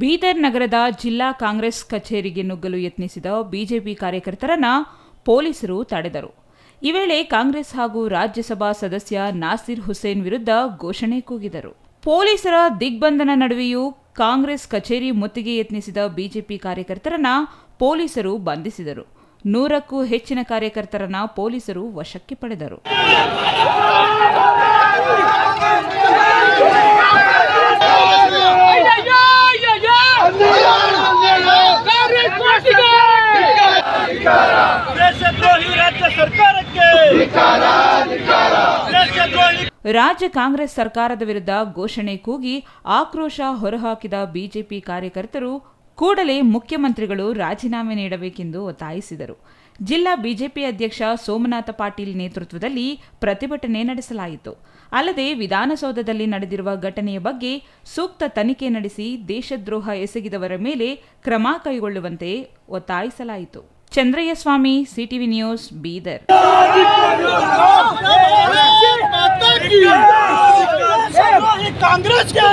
ಬೀದರ್ ನಗರದ ಜಿಲ್ಲಾ ಕಾಂಗ್ರೆಸ್ ಕಚೇರಿಗೆ ನುಗ್ಗಲು ಯತ್ನಿಸಿದ ಬಿಜೆಪಿ ಕಾರ್ಯಕರ್ತರನ್ನ ಪೊಲೀಸರು ತಡೆದರು. ಈ ವೇಳೆ ಕಾಂಗ್ರೆಸ್ ಹಾಗೂ ರಾಜ್ಯಸಭಾ ಸದಸ್ಯ ನಾಸಿರ್ ಹುಸೇನ್ ವಿರುದ್ಧ ಘೋಷಣೆ ಕೂಗಿದರು. ಪೊಲೀಸರ ದಿಗ್ಬಂಧನ ನಡುವೆಯೂ ಕಾಂಗ್ರೆಸ್ ಕಚೇರಿ ಮುತ್ತಿಗೆ ಯತ್ನಿಸಿದ ಬಿಜೆಪಿ ಕಾರ್ಯಕರ್ತರನ್ನ ಪೊಲೀಸರು ಬಂಧಿಸಿದರು. ನೂರಕ್ಕೂ ಹೆಚ್ಚಿನ ಕಾರ್ಯಕರ್ತರನ್ನ ಪೊಲೀಸರು ವಶಕ್ಕೆ ಪಡೆದರು. ರಾಜ್ಯ ಕಾಂಗ್ರೆಸ್ ಸರ್ಕಾರದ ವಿರುದ್ಧ ಘೋಷಣೆ ಕೂಗಿ ಆಕ್ರೋಶ ಹೊರಹಾಕಿದ ಬಿಜೆಪಿ ಕಾರ್ಯಕರ್ತರು ಕೂಡಲೇ ಮುಖ್ಯಮಂತ್ರಿಗಳು ರಾಜೀನಾಮೆ ನೀಡಬೇಕೆಂದು ಒತ್ತಾಯಿಸಿದರು. ಜಿಲ್ಲಾ ಬಿಜೆಪಿ ಅಧ್ಯಕ್ಷ ಸೋಮನಾಥ ಪಾಟೀಲ್ ನೇತೃತ್ವದಲ್ಲಿ ಪ್ರತಿಭಟನೆ ನಡೆಸಲಾಯಿತು. ಅಲ್ಲದೆ ವಿಧಾನಸೌಧದಲ್ಲಿ ನಡೆದಿರುವ ಘಟನೆಯ ಬಗ್ಗೆ ಸೂಕ್ತ ತನಿಖೆ ನಡೆಸಿ ದೇಶದ್ರೋಹ ಎಸಗಿದವರ ಮೇಲೆ ಕ್ರಮ ಕೈಗೊಳ್ಳುವಂತೆ ಒತ್ತಾಯಿಸಲಾಯಿತು. Chandrayyaswamy, CTV news, Bidar. Congress के